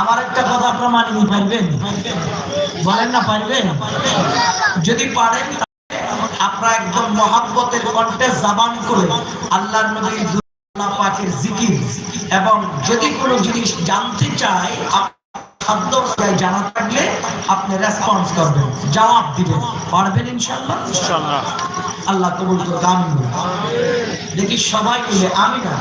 আমার একটা কথা আপনারা মানিয়ে পারবেন? বলেন না, পারবেন? যদি পারেন আপনারা একদম মহাব্বতের কণ্ঠে জাবান করে আল্লাহর নবী আল্লাহ পাকের জিকির এবং যদি কোনো জিনিস জানতে চাই খাদ্য জানা থাকলে আপনি রেসপন্স করবেন, জবাব দিবেন। পারবেন ইনশাল্লাহ ইনশাআল্লাহ। আল্লাহ কবুল করুক আমিন। দেখি সবাই মিলে আমি না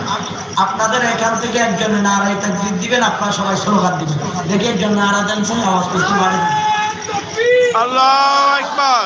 আপনাদের এখান থেকে একজন নারায় তাকবীর দিবেন আপনারা সবাই স্লোগান দিবেন। দেখি একজন নারা জানছেন আওয়াজ করতে পারেন। আল্লাহু আকবার।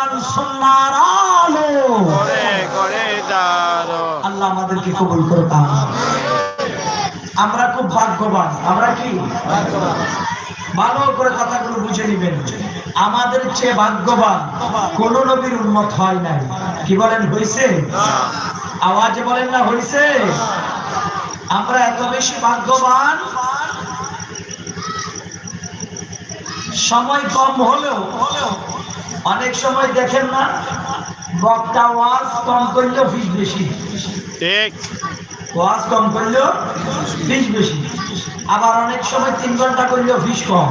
আলো। করে করে দাঁড়ো আল্লাহ আমাদেরকে কবুল আমিন। আমরা খুব ভাগ্যবান আমরা কি? ভালো করে কথাগুলো বুঝে নিবেন। আমাদের চেয়ে ভাগ্যবান কোন নবীর উন্মত হয় নাই। কি বলেন হইছে? আওয়াজে বলেন না হইছে? আমরা এত বেশি ভাগ্যবান। সময় কম হলেও অনেক সময় দেখেন না বক্তা ওয়াজ কম করলেও ফিস বেশি। ঠিক। ওয়াজ কম করলেও ফিস বেশি। আবার অনেক সময় তিন ঘণ্টা করলেও ফিস কম।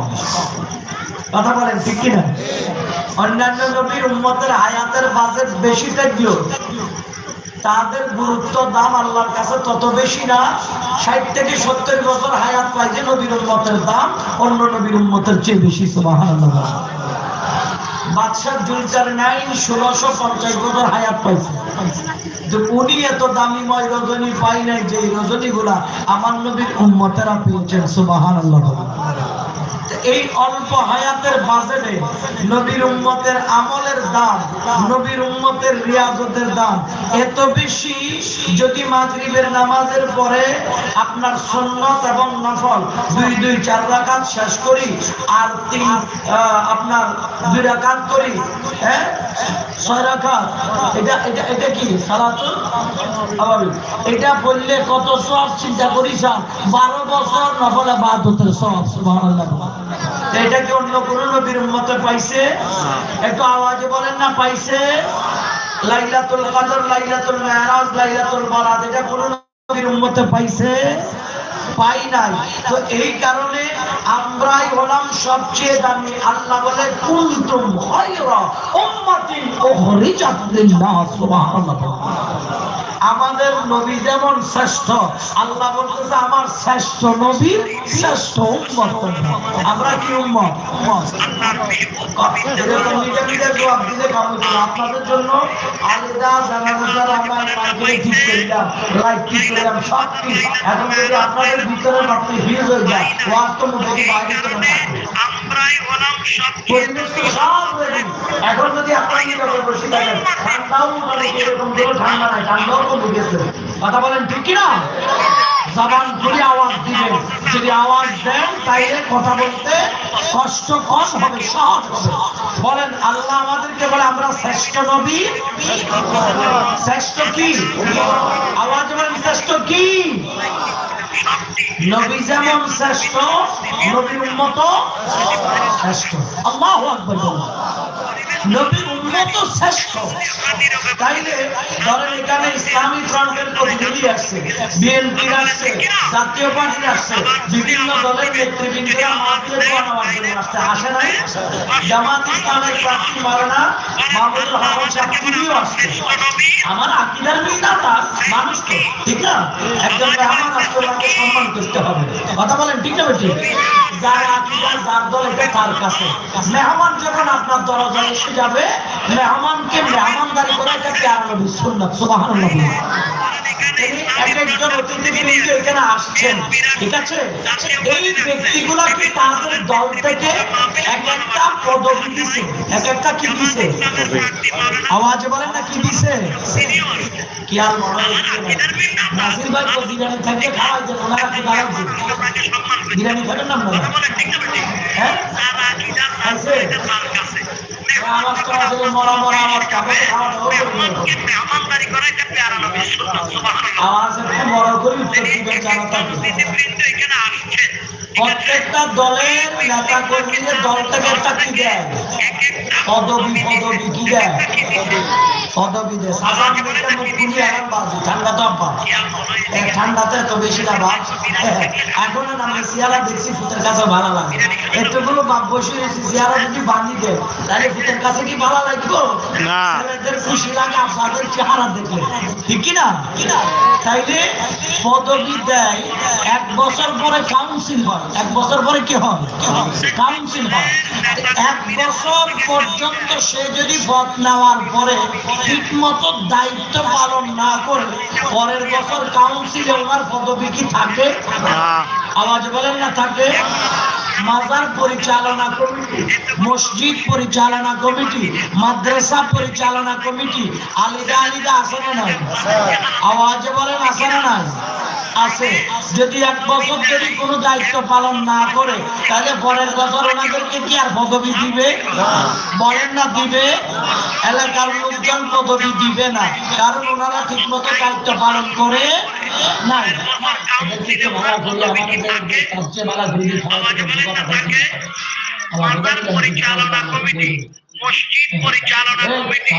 কথা বলেন ঠিক কিনা? অন্যান্য নবীর উম্মতের হায়াতের বাজেট বেশি থাকলেও তাদের গুরুত্ব দাম আল্লাহর কাছে তত বেশি না ষাট থেকে সত্তর বছর হায়াত পাইছে নবীর উম্মতের দাম অন্য নবীর উম্মতের চেয়ে বেশি সুবহানাল্লাহ। বাদশাহ জুলকার নাইন ষোলোশো পঞ্চাশ বছর হায়াত পাইছে। যে উনি এত দামিময় রজনী পাই নাই, যে রজনী গুলা আমার নবীর উন্মতেরা পেয়েছেন সুবাহান আল্লাহ এই অল্প হায়াতের বাজেটে নবীর উম্মতের আমলের দাম, নবীর উম্মতের রিয়াজতের দাম এত বেশি যদি মাগরিবের নামাজের পরে আপনার সুন্নত এবং নফল দুই দুই, চার রাকাত শেষ করি আর তিন আপনার দুই রাকাত করি হ্যাঁ? ছয় রাকাত, এটা এটা এটা কি? সালাতুল। এটা বললে কত সব চিন্তা করিস বারো বছর নফলে বাহাত্তর সব, সুবহানাল্লাহ। এটা কি অন্য কোন নবীর উম্মতে পাইছে? একটু আওয়াজে বলেন না পাইছে? লাইলাতুল কদর লাইলাতুল মেরাজ লাইলাতুল বরাত এটা কোন নবীর উম্মতে পাইছে? পাই নাই। তো এই কারণে আমরাই হলাম সবচেয়ে দামি। আল্লাহ বলে কুনতুম খায়রা উম্মাতিন উখরিজাত লিন-নাস সুবহানাল্লাহ। আমাদের নবী যেমন শ্রেষ্ঠ, আল্লাহ বলতেছে আমার শ্রেষ্ঠ নবীর শ্রেষ্ঠ উম্মত। আমরা কি উম্মত? দিলে আপনাদের জন্য আলাদা জানাজার আমার মাইকেলে ঠিক সব ঠিক। এখন যদি আপনাদের ভিতরে হয়ে যায় বাইরে এখন যদি আপনারা নীরবে বসে থাকেন ঠান্ডাও এরকম কোনো ঠান্ডা। নাই ঠান্ডাও কমে গেছে। কথা বলেন ঠিক কিনা? জবান খুলে আওয়াজ দিবেন। যদি আওয়াজ দেন তাইলে কথা বলতে কষ্ট কম হবে সহজ হবে। বলেন আল্লাহ আমাদেরকে বলে আমরা শ্রেষ্ঠ নবী। শ্রেষ্ঠ কি? আওয়াজ বলেন শ্রেষ্ঠ কি? নবী যেমন শ্রেষ্ঠ নবীর উন্মত শ্রেষ্ঠ আল্লাহ আকবর। নবীর উন্মত শ্রেষ্ঠ। তাইলে ধরেন এখানে ইসলামী ফ্রন্টের প্রতিনিধি আসছে বিএনপি আসছে, জাতীয় পার্টি আসছে, বিভিন্ন দলের নেতৃবৃন্দরা আসে নাই? জামাত ইসলামের প্রার্থী মারানা মাহমুদুল হাসান সাহেব তিনিও আসছে। আমার আকিদার বিদাতা মানুষ তো, ঠিক না? একজন মেহমান আসলে সম্মান করতে হবে। কথা বলেন, ঠিক না ঠিক যার আকিদার যার দল, এটা তার কাছে। মেহমান যখন আপনার দরজায় এসে যাবে মেহমানকে মেহমানদারি করে এটা প্যার নবী সুন্নাত? সুবহানাল্লাহ। এক একজন অতিথিবৃন্দ এখানে আসছেন। ঠিক আছে? এই ব্যক্তিগুলাকে তাদের দল থেকে এক একটা পদবি দিছে? এক একটা কি দিছে? আওয়াজ বলেন না কি দিছে? খেয়াল মনে নাসির ভাই তো বিরিয়ানি থাকলে খাওয়াই দেন ওনারা কি দাঁড়াচ্ছে বিরিয়ানি খাবেন না হ্যাঁ? আমার তো আসলে মরা মরা আমার কাপড় খাওয়া দাওয়া করে জানা থাকবে প্রত্যেকটা দলের নেতা কর্মীদের দল থেকে একটা কি দেয়? পদবি পদবি কি দেয়? পদবি দেয়। সাধারণ খুলি এখন বাজে ঠান্ডা তো আব্বা। ঠান্ডাতে তো বেশি না এখন আমরা শিয়ালা দেখছি কাছে ভালো লাগে। একটু বাপ বসে রয়েছি শিয়ালা যদি দেয় তাহলে কাছে কি ভালো লাগবে না। ছেলেদের খুশি লাগে আপনাদের চেহারা দেখলে। ঠিক কি না তাইলে পদবি দেয়। এক বছর পরে কাউন্সিল হয়। এক বছর পরে কি হয় কাউন্সিল হয় এক বছর পর্যন্ত সে যদি পদ নেওয়ার পরে ঠিক মতো দায়িত্ব পালন না করে পরের বছর কাউন্সিলে ওনার পদবি কি থাকে? আওয়াজ বলেন না থাকে? মাজার পরিচালনা কমিটি মসজিদ পরিচালনা কমিটি মাদ্রাসা পরিচালনা কমিটি আলিদা আলিদা আছে না। নাই আওয়াজ বলেন আছে না নাই। আছে। যদি এক বছর যদি কোনো দায়িত্ব পালন না করে তাহলে পরের বছর ওনাদেরকে কি আর পদবি দিবে? বলেন না দিবে? এলাকার লোকজন পদবি দিবে না। কারণ ওনারা ঠিক মতো দায়িত্ব পালন করে নাই। পরিচালনা কমিটি মসজিদ পরিচালনা কমিটি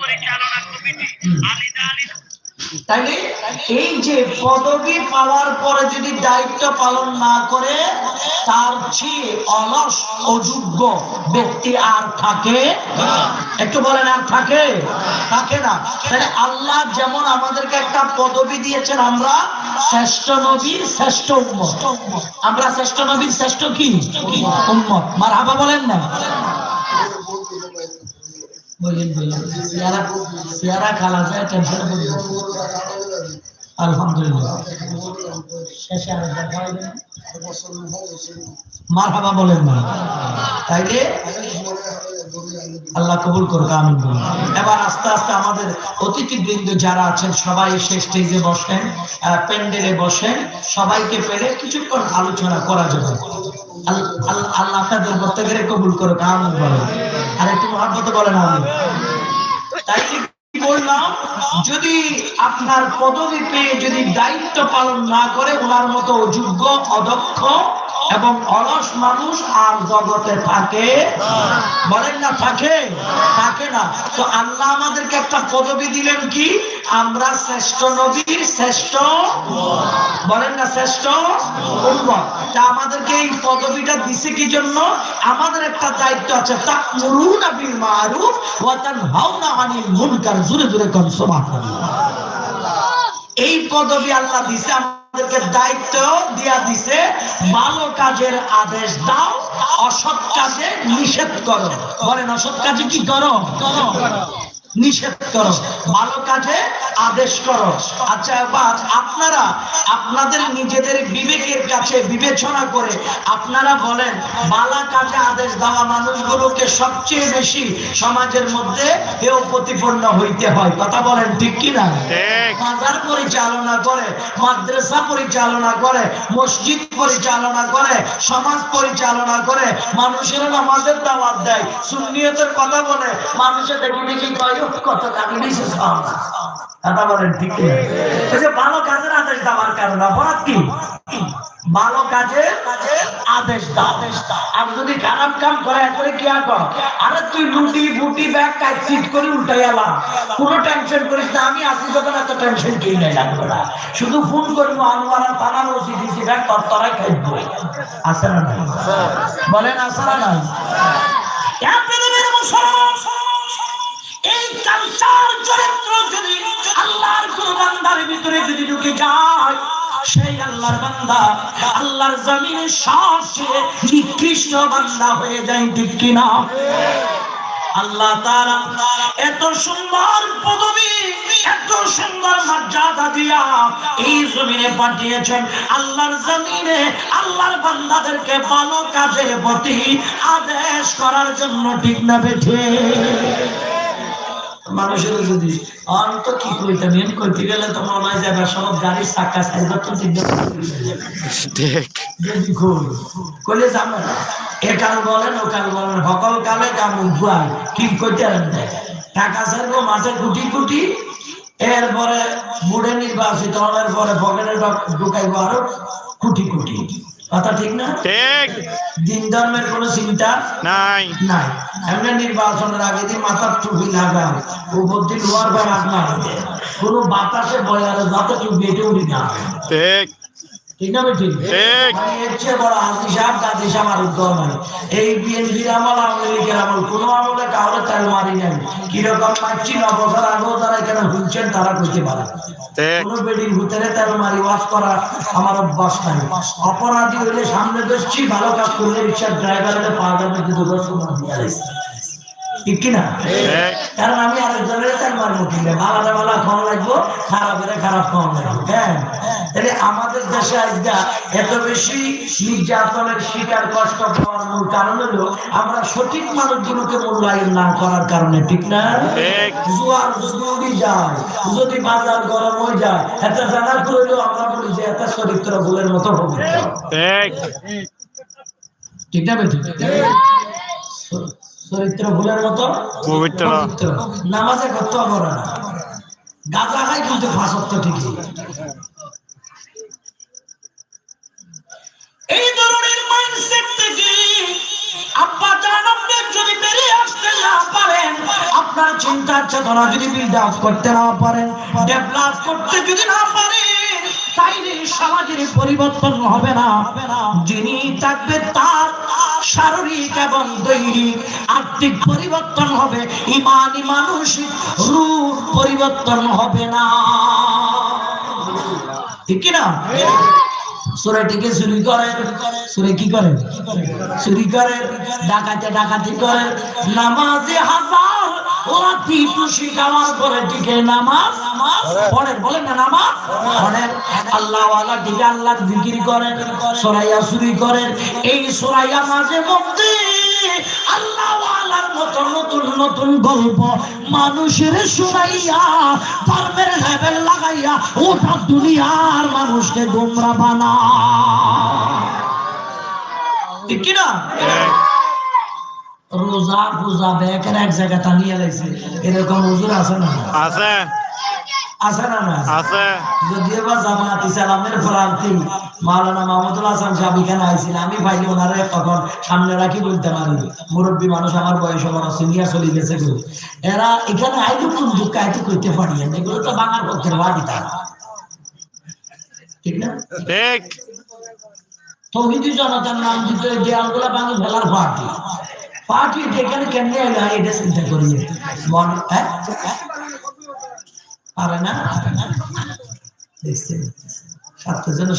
পরিচালনা কমিটি আলিদা আলিদা এই যে পদবি পাওয়ার পরে যদি দায়িত্ব পালন না করে, তার চেয়ে অলস অযোগ্য ব্যক্তি আর থাকে? একটু বলেন, আর থাকে? থাকে না। তাহলে আল্লাহ যেমন আমাদেরকে একটা পদবি দিয়েছেন, আমরা শ্রেষ্ঠ নবীর শ্রেষ্ঠ উম্মত। আমরা শ্রেষ্ঠ নবীর শ্রেষ্ঠ কি? উম্মত। মার হাবা বলেন না। সিয়ারা খালা যায় টেনশনে পড়ে। আলহামদুলিল্লাহ শেষে আর। মারহাবা বলেন না তাইলে আল্লাহ কবুল করুক এবার আস্তে আস্তে আমাদের অতিথিবৃন্দ যারা আছেন, সবাই এসে স্টেজে বসেন প্যান্ডেলে বসেন, সবাইকে পেলে কিছুক্ষণ আলোচনা করা যাবে। আল- আল- আল্লাহ আপনাদের প্রত্যেকের কবুল করুক, আমিন বলেন। আর একটু মহাব্বত বলেন, আমিন। তাই বললাম, যদি আপনার পদবি পেয়ে যদি দায়িত্ব পালন না করে, ওনার মতো অযোগ্য, অদক্ষ এবং অলস মানুষ আর জগতে থাকে বলেন না, থাকে? থাকে না। তো আল্লাহ আমাদেরকে একটা পদবি দিলেন কি? আমরা শ্রেষ্ঠ নবীর শ্রেষ্ঠ বলেন না, শ্রেষ্ঠ তা আমাদেরকে এই পদবিটা দিছে কি জন্য? আমাদের একটা দায়িত্ব আছে, তাকমুরুনা বিল মারুফ ওয়া তানহাউনা আনিল মুনকার। জোরে জোরে কোন, সুবহানাল্লাহ। এই পদবি আল্লাহ দিছে, আমাদেরকে দায়িত্ব দিয়া দিছে, ভালো কাজের আদেশ দাও, অসৎ কাজে নিষেধ করো। বলেন, অসৎ কাজে কি করো? নিষেধ করো। ভালো কাজে আদেশ করো। আচ্ছা আপনারা আপনাদের নিজেদের বিবেকের কাছে বিবেচনা করে আপনারা বলেন ভালো কাজে আদেশ দেওয়া মানুষগুলোকে সবচেয়ে বেশি সমাজের মধ্যে হেয় প্রতিপন্ন হইতে হয়। কথা বলেন ঠিক কিনা? বাজার পরিচালনা করে মাদ্রাসা পরিচালনা করে মসজিদ পরিচালনা করে সমাজ পরিচালনা করে মানুষের নামাজের দাওয়াত দেয়। সুন্নিয়তের কথা বলে মানুষের দেখি দেখি কয় "উফ, কত টাকা নিয়েছে সব কথা বলেন ঠিক কি? না? এই যে ভালো কাজের আদেশ দেওয়ার কারণে অপরাধ কি? ভালো কাজে আদেশ আদেশ আর যদি খারাপ কাম করে এরপরে কি আর কর? আরে তুই লুটি বুটি ব্যাগ কাজ সিট করে উল্টাই এলাম কোনো টেনশন করিস না আমি আসি যখন এত টেনশন কি নাই লাগবে না। শুধু ফোন করব আনোয়ারা থানার ওসি ডিসি ব্যাগ তোর তরাই খাইব আসে না নাই? বলেন আসে না নাই? মুসলমান, এই কালচার চরিত্র যদি আল্লাহর ভিতরে যদি ঢুকে যায়, সেই আল্লাহর বান্দা আল্লাহর জমিনে নিকৃষ্ট বান্দা হয়ে যায়, ঠিক কিনা? আল্লাহ তারা এত সুন্দর পদবি, এত সুন্দর মর্যাদা দিয়া এই জমিনে পাঠিয়েছেন। আল্লাহর জমিনে আল্লাহর বান্দাদেরকে ভালো কাজের প্রতি আদেশ করার জন্য ঠিক না বেঠে। মানুষের যদি অন্ত কি কইতাম এম কইতে গেলে তো মনে হয় যাবে সব গাড়ির চাক্কা সাইবার তো তিনটা ঠিক যদি কইলে যাবে না একাল বলেন বলেন সকল কালে কাম উঠবাই কি পারেন টাকা ছাড়বো মাসে কোটি কোটি এরপরে বুড়ে নির্বাচিত হওয়ার পরে পকেটে ঢুকাইবো আরও কোটি কোটি। কথা ঠিক না? ঠিক। দিন ধর্মের কোনো চিন্তা নাই। নাই। এমনি নির্বাচনের আগে দিন মাথার টুপি লাগাও। উপর দিন লোয়ার বা রাত কোনো বাতাসে বয়ারে যাতে টুপি এটা উড়ি না। ঠিক। ঠিক না ঠিক। ঠিক। মানে এর চেয়ে বড় হাজি সাহেব গাজী সাহেব আর উদ্যোগ নাই এই বিএনপির আমল আওয়ামী লীগের আমল কোনো আমলে কাউরে তেল মারি নাই। কীরকম মারছি ন বছর আগেও যারা এখানে হুলছেন তারা কইতে পারে। কোনো বেডির ভিতরে তেল মারি ওয়াশ করা আমার অভ্যাস নাই। অপরাধী হইলে সামনে বসছি ভালো কাজ করলে রিক্সার ড্রাইভারের পাওয়ার মধ্যে দুটো সময় দিয়ে ঠিক কিনা? কারণ আমি আরেকজনের তেল মারবো কিনলে ভালো ভালো খাওয়া লাগবো খারাপের খারাপ খাওয়া লাগবো। হ্যাঁ? তাহলে আমাদের দেশে আজকা এত বেশি নির্যাতনের শিকার কষ্ট পাওয়ার মূল কারণ হলো আমরা সঠিক মানুষগুলোকে মূল্যায়ন না করার কারণে ঠিক না? জোয়ার যদি যায় যদি বাজার গরম হয়ে যায় এত জানা করলেও আমরা বলি যে এত চরিত্র ভুলের মতো হবে ঠিক। ঠিক না বেঠিক চরিত্র ভুলের মতো? পবিত্র। নামাজে করতে হবে না গাঁজা খাই কিন্তু ফাঁসত্ব ঠিকই। এই ধরনের মাইন্ডসেট থেকে আব্বা জান যদি বেরিয়ে আসতে না পারেন, আপনার চিন্তার চেতনা যদি বিল্ড আপ করতে না পারেন ডেভেলপ করতে যদি না পারেন, তাইলে সমাজের পরিবর্তন হবে না। যিনি থাকবে তার শারীরিক এবং দৈহিক আর্থিক পরিবর্তন হবে, ইমানি মানসিক রূপ পরিবর্তন হবে না। ঠিক কি না সুরেটিকে চুরি করে। কি করে? চুরি করে, ডাকাতে ডাকাতি করে। নামাজে হাজার রাতি টুসি খাওয়ার করে টিকে নামাজ। পড়েন, বলেন না নামাজ? পড়েন। আল্লাহ ওয়ালা টিকে আল্লাহ বিক্রি করেন, সরাইয়া চুরি করেন। এই সরাইয়া মাঝে মধ্যে আল্লাহ ওয়ালার মতো নতুন নতুন গল্প মানুষের শোনাইয়া লেভেল লাগাইয়া, ওটা দুনিয়ার মানুষকে গোমরা বানা ঠিক কি না রোজা পূজা ব্যাকের এক জায়গা টানিয়ে লাগছে। এরকম হুজুর আছে না? আছে। আছে না না আছে। যদিও বা ইসলামের প্রার্থী মাওলানা মাহমুদুল হাসান সাহেব এখানে আইছিল আমি ওনারে তখন সামনে রাখি বলতে পারি মুরব্বী মানুষ আমার বয়স বড় সিনিয়র চলে গেছে গো। এরা এখানে আইলো কোন দুঃখ আইতে করতে পারি না। এগুলো তো বাঙার পক্ষের বাড়ি তারা ঠিক না? ঠিক। তহিদি জনতার নাম দিতে দেয়ালগুলা পার্টি। পার্টি যেখানে কেমনে এলো এটা চিন্তা করি মন হ্যাঁ? পারে না?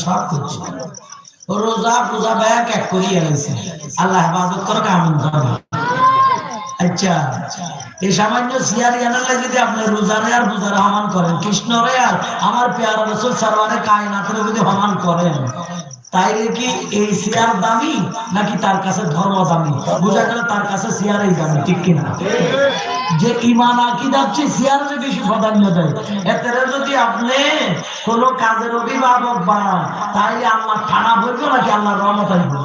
সব করছে। রোজা পূজা এক করিয়ে গেছে আল্লাহ হেফাজত করো কেমন করে আচ্ছা এই সামান্য সিয়ার ইয়ানাল্লাহ যদি আপনি রোজারে আর পূজারে হমান করেন, কৃষ্ণরে আর আমার পেয়ারা রসুল সারওয়ারে কায়নাতের যদি হমান করেন তাইলে কি এই সিয়ার দামি নাকি তার কাছে ধর্ম দামি? বোঝা গেল তার কাছে সিয়ারই দামি, ঠিক কিনা? যে ইমান আকিদার চেয়ে সিয়ারে বেশি প্রাধান্য দেয়। এতে যদি আপনি কোনো কাজের অভিভাবক বানান, তাইলে আল্লাহ খানা বলব নাকি আল্লাহ রহমত আসবে